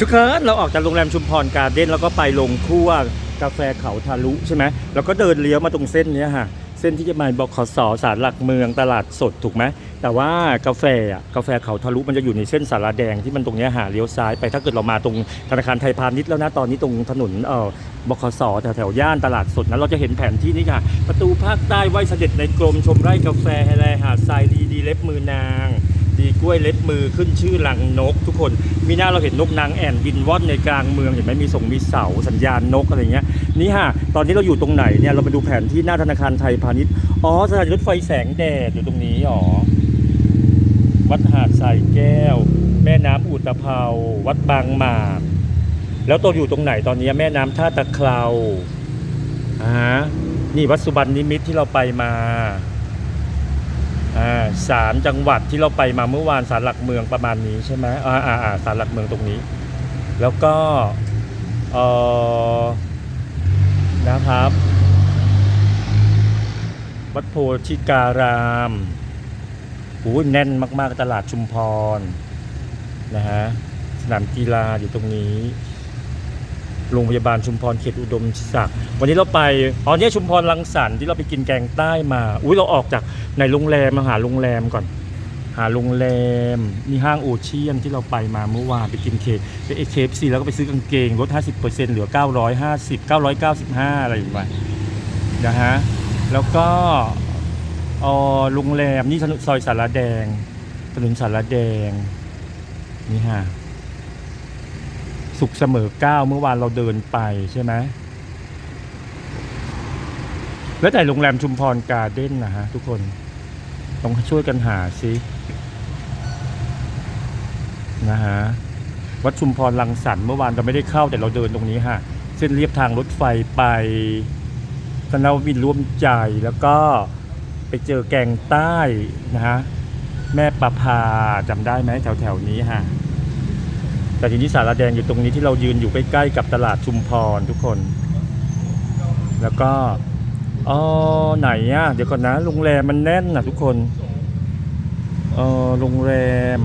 ทุกคนเราออกจากโรงแรมชุมพรการ์เด้นแล้วก็ไปลงคั่วกาแฟเขาทะลุใช่ไหมแล้วก็เดินเลี้ยวมาตรงเส้นนี้ยฮะเส้นที่จะมาบขสสารหลักเมืองตลาดสดถูกไหมแต่ว่ากาแฟอะกาแฟเขาทะลุมันจะอยู่ในเส้นสาราแดงที่มันตรงนี้หาเลี้ยวซ้ายไปถ้าเกิดเรามาตรงธนาคารไทยพาณิชย์แล้วนะตอนนี้ตรงถนนเอ่อบขสแถวแถวย่านตลาดสดนั้นเราจะเห็นแผนที่นี่ค่ะ ประตูภาคใต้ไหวเสด็จในกรมชมไร่กาแฟแฮแลหาดทรายดีดีเล็บมือนาง กล้วยเล็บมือขึ้นชื่อลังนก ทุกคนมีหน้าเราเห็นนกนางแอ่นบินว่อนในกลางเมืองเห็นไหมมีส่งมีเสาสัญญาณนกอะไรเงี้ยนี่ฮะตอนนี้เราอยู่ตรงไหนเนี่ยเรามาดูแผนที่หน้าธนาคารไทยพาณิชย์อ๋อสถานีรถไฟแสงแดดอยู่ตรงนี้อ๋อวัดหาดทรายแก้ว แม่น้ำอุตภเปาวัดบางหมากแล้วตัวอยู่ตรงไหนตอนนี้แม่น้ำท่าตะเคราอ่าฮะนี่วัดสุบรรณนิมิตที่เราไปมา อ่าศาลจังหวัดที่เราไปมาเมื่อวานศาลหลักเมืองประมาณนี้ใช่ไหมอ่าอ่าอ่าศาลหลักเมืองตรงนี้ แล้วก็เออนะครับ วัดโพธิการามโอ้ยแน่นมาก ๆ ตลาดชุมพรนะฮะสนามกีฬาอยู่ตรงนี้ โรงพยาบาลชุมพรเขตอุดมศักดิ์วันนี้เราไปอ๋อเนี่ยชุมพรลังสรรค์ที่เราไปกินแกงใต้มาอุ้ยเราออกจากในโรงแรมมาหาโรงแรมก่อน หาโรงแรมมีห้างโอเชียนที่เราไปมาเมื่อวานไปกินเคไปเอเคฟซีแล้วก็ไปซื้อกางเกงลด 50%เหลือ 950 995 อะไรอย่างเงี้ยนะฮะแล้วก็ออโรงแรมนี่ถนนซอยสารแดงถนนสารแดงนี่ฮะ สุขเสมอเก้าเมื่อวานเราเดินไปใช่ไหมแล้วแต่โรงแรมชุมพรการ์เด้นนะฮะทุกคนต้องช่วยกันหาซินะฮะวัดชุมพรลังสรรค์เมื่อวานเราไม่ได้เข้าแต่เราเดินตรงนี้ฮะเส้นเรียบทางรถไฟไปธนวินร่วมใจแล้วก็ไปเจอแกงใต้นะฮะแม่ประพาจำได้ไหมแถวแถวๆนี้ฮะ แต่ทีนี้สาราแดงอยู่ตรงนี้ที่เรายืนอยู่ใกล้ๆกับตลาดชุมพรทุกคน แล้วก็อ๋อไหนอะเดี๋ยวก่อนนะโรงแรมมันแน่นนะทุกคนเออโรงแรม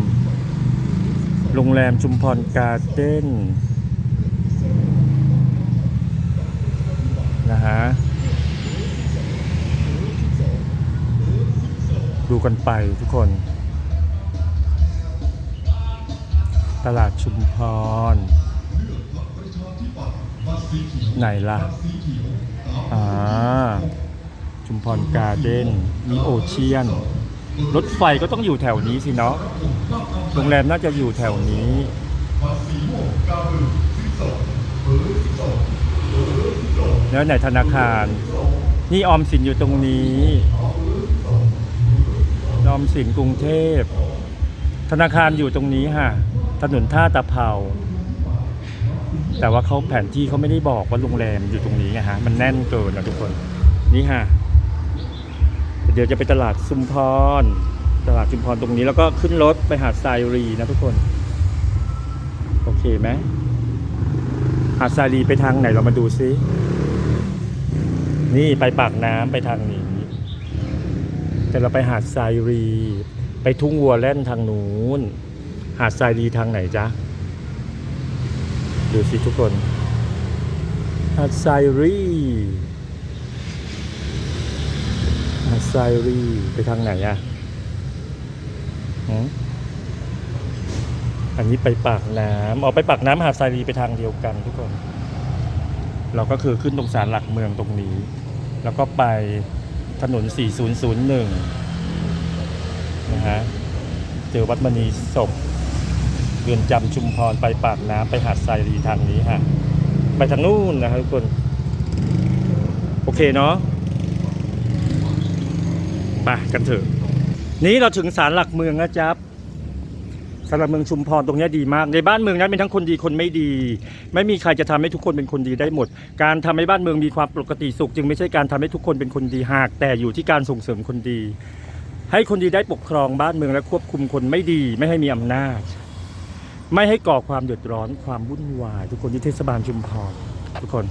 โรงแรมชุมพรการ์เด้นนะฮะดูกันไปทุกคน ตลาดชุมพร ไหนล่ะ อ่า ชุมพรการ์เด้น มีโอเชียน รถไฟก็ต้องอยู่แถวนี้สิเนาะ โรงแรมน่าจะอยู่แถวนี้ แล้วไหนธนาคาร นี่ออมสินอยู่ตรงนี้ออมสินกรุงเทพธนาคารอยู่ตรงนี้ฮะ ถนนท่าตะเภาแต่ว่าเขาแผนที่เขาไม่ได้บอกว่าโรงแรมอยู่ตรงนี้ไงฮะมันแน่นเกินนะทุกคนนี่ฮะเดี๋ยวจะไปตลาดชุมพร ตลาดชุมพรตรงนี้แล้วก็ขึ้นรถไปหาดทรายรีนะทุกคน โอเคไหมหาดทรายรีไปทางไหนเรามาดูซินี่ไปปากน้ำไปทางนี้ แต่เราไปหาดทรายรี ไปทุ่งวัวแล่นทางนู้น หาดทรายรีทางไหนจ๊ะ ดูสิทุกคน หาดทรายรี หาดทรายรีไปทางไหนอะอันนี้ไปปากน้ำออกไปปากน้ำหาดทรายรีไปทางเดียวกันทุกคน เราก็คือขึ้นตรงสารหลักเมืองตรงนี้ แล้วก็ไปถนน 4001 นะฮะ เจอวัดมณีศพ เรือนจำชุมพรไปปากน้ำไปหาดทรายรีทางนี้ฮะไปทางนู้นนะครับทุกคน โอเคเนาะไปกันเถอะ นี่เราถึงศาลหลักเมืองนะจ๊บศาลหลักเมืองชุมพรตรงนี้ดีมาก ในบ้านเมืองนั้นมีทั้งคนดีคนไม่ดี ไม่มีใครจะทำให้ทุกคนเป็นคนดีได้หมด การทำให้บ้านเมืองมีความปกติสุข จึงไม่ใช่การทำให้ทุกคนเป็นคนดีหาก แต่อยู่ที่การส่งเสริมคนดี ให้คนดีได้ปกครองบ้านเมืองและควบคุมคนไม่ดีไม่ให้มีอำนาจ ไม่ให้ก่อความเดือดร้อนความวุ่นวาย ทุกคนที่เทศบาลชุมพรทุกคน